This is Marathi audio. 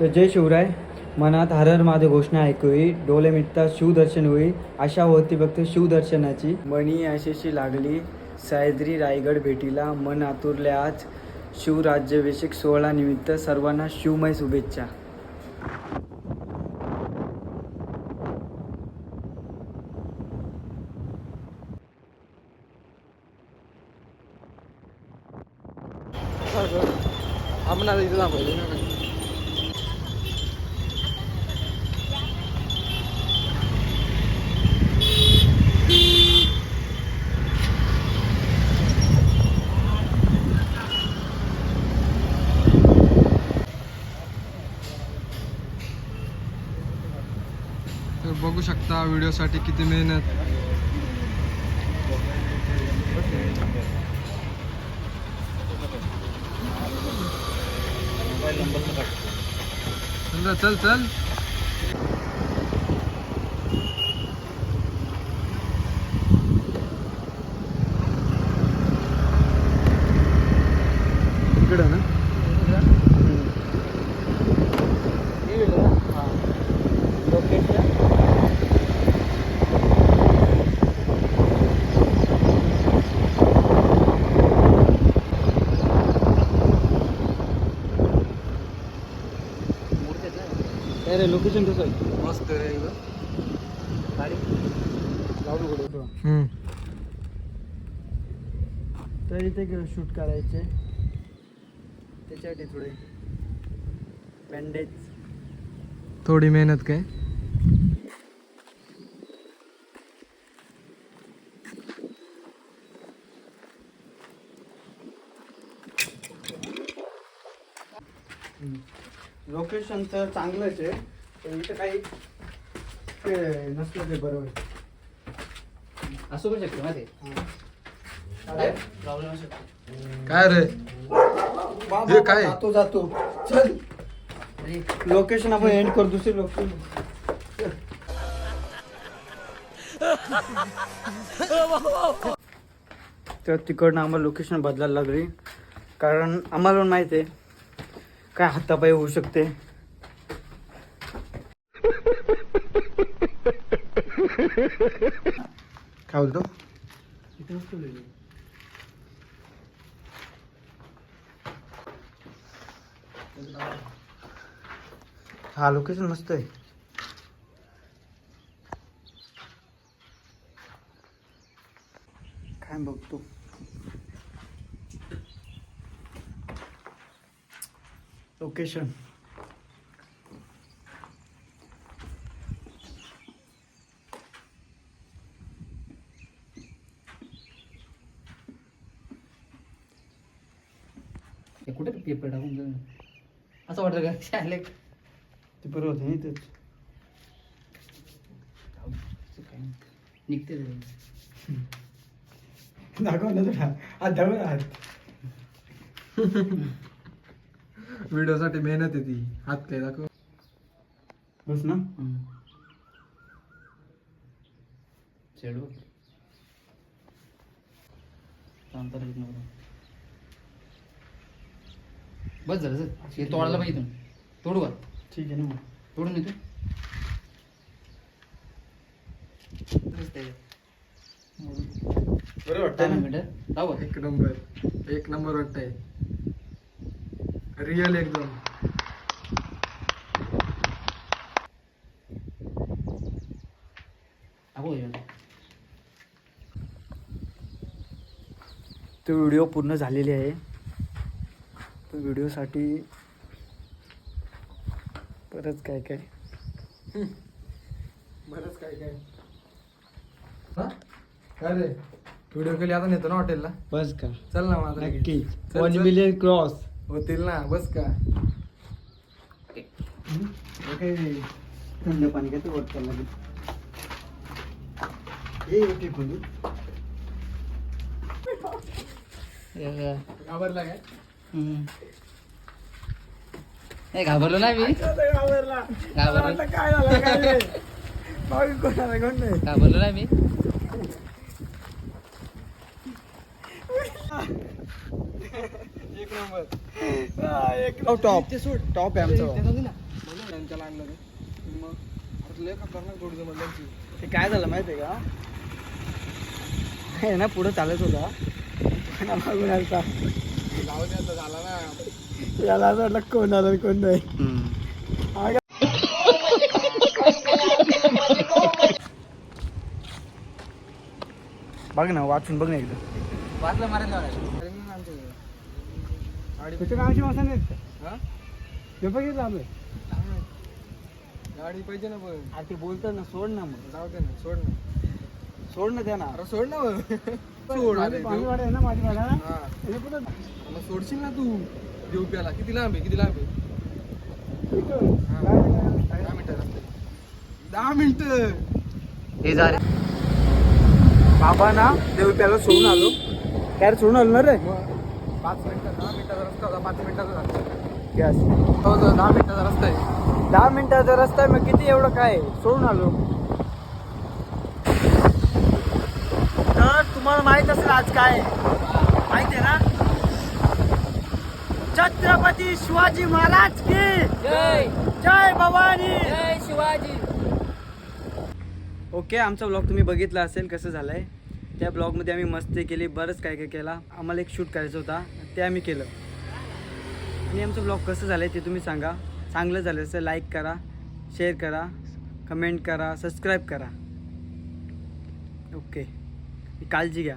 तर जय शिवराय. मनात हरर माझे घोषणा ऐकूई. डोळे मिटता शिवदर्शन होई. आशा होती फक्त शिवदर्शनाची. मणी आशेशी लागली. सायद्री रायगड भेटीला. मन आतुरले आज. शिवराज्याभिषेक सोहळा निमित्त सर्वांना शिवमय शुभेच्छा. आम्हाला तर बघू शकता व्हिडिओसाठी किती मेहनत. चल चल चल इकडं ना अरे लोकेशन कसं आहे? मस्त रे हम्म. तर इथे शूट करायचे. त्याच्यासाठी थोडे बँडेज थोडी मेहनत काय? लोकेशन तर चांगलंच आहे पण इथं काही ते नसलं ते बरोबर असं करू शकतो माहिती प्रॉब्लेम असू शकतो. काय रे? हे काय? जातो जातो. चल. अरे. लोकेशन आपण एंड कर दुसरी लोकेशन तर तिकडनं आम्हाला लोकेशन बदलायला लागली. कारण आम्हाला पण माहिती आहे काय हातापायी होऊ शकते? काय बोलतो? हा लोकेशन मस्त आहे. काय बघतो? लोकेशन कुठे पेपर टाकून जाऊ? असं वाटतं का? शाले ते बरोबर होते नाही तेच. निघते ते. दाखव ना तुला. हात दाखव ना हात व्हिडिओसाठी मेहनत आहे ती. हात काय दाखव. बस ना. चेडू. बरं. बस झालं सर. हे तोडायला पाहिजे इथून तोडू का? ठीक आहे ना मग. तोडून येतो मिनिट. राहू का? एक नंबर. एक नंबर वाटतंय. रिअल एकदम. तो व्हिडिओ पूर्ण झालेली आहे. तो व्हिडिओसाठी परत काय काय? बरंच काय काय? हा? काय रे? व्हिडिओ केली आता नेतो ना हॉटेलला बस का? चल ना माझा नक्की वन. मिलियन क्रॉस होतील ना बस का? थंड पाणी काय ते वरतं लागेल हे इथे खोलू घाबरला काय? हम्म. हे घाबरलो ना मी. घाबरला. घाबरलो. काय झालं नाही. नाही. घाबरलो ना मी. एक टॉप टॉप आहे आमचं. डोक्याला आणलं मग आता लय खतरनाक गोडी जमत त्यांची. ते काय झालं माहिती आहे का? हे ना पुढं चालत होता. पण मागून आलता. जाऊ दे आता झाला ना. याला असं वाटलं कोण आलं कोण नाही? बघ ना वाचून बघ ना एकदा. वाटलं मारायला अरे नाही ना आमच्याकडे. गाडी त्याच्या कामाची मासा नाहीत हा? ते बघितलं माहीत. गाडी पाहिजे ना पण. अरे ते बोलतात ना सोड ना मग. जाऊ दे ना सोड ना. सोड ना त्या ना अरे सोड ना मग. सोड अरे देऊ. आहे ना माझी वाडा हा. मग सोडशील ना तू देऊ प्याला. किती लांब आहे किती लांब आहे? हा. दहा मिनिटं रस्ता. आहे. दहा मिनिटं. हे झाले बाबा ना देवप्याला सोडून आलो. काय सोडून आलो ना रे? मग पाच मिनिटं दहा मिनिटाचा रस्ता होता पाच मिनिटाचा झाला. यस हो तो दहा मिनिटाचा रस्ता आहे. दहा मिनिटाचा रस्ता आहे मग किती एवढं काय? सोडून आलो. तर तुम्हाला माहीत असेल आज काय? माहिती आहे ना? छत्रपती शिवाजी महाराज की? जय. जय भवानी. जय शिवाजी. ओके आमचा ब्लॉग तुम्ही बघितला असेल कसं झालं आहे त्या ब्लॉगमध्ये आम्ही मस्ती केली बरंच काय काय केला. आम्हाला एक शूट करायचं होता ते आम्ही केलं. आणि आमचं ब्लॉग कसं झालं आहे ते तुम्ही सांगा. चांगलं झालं असं लाईक करा शेअर करा कमेंट करा सबस्क्राईब करा. ओके काळजी घ्या.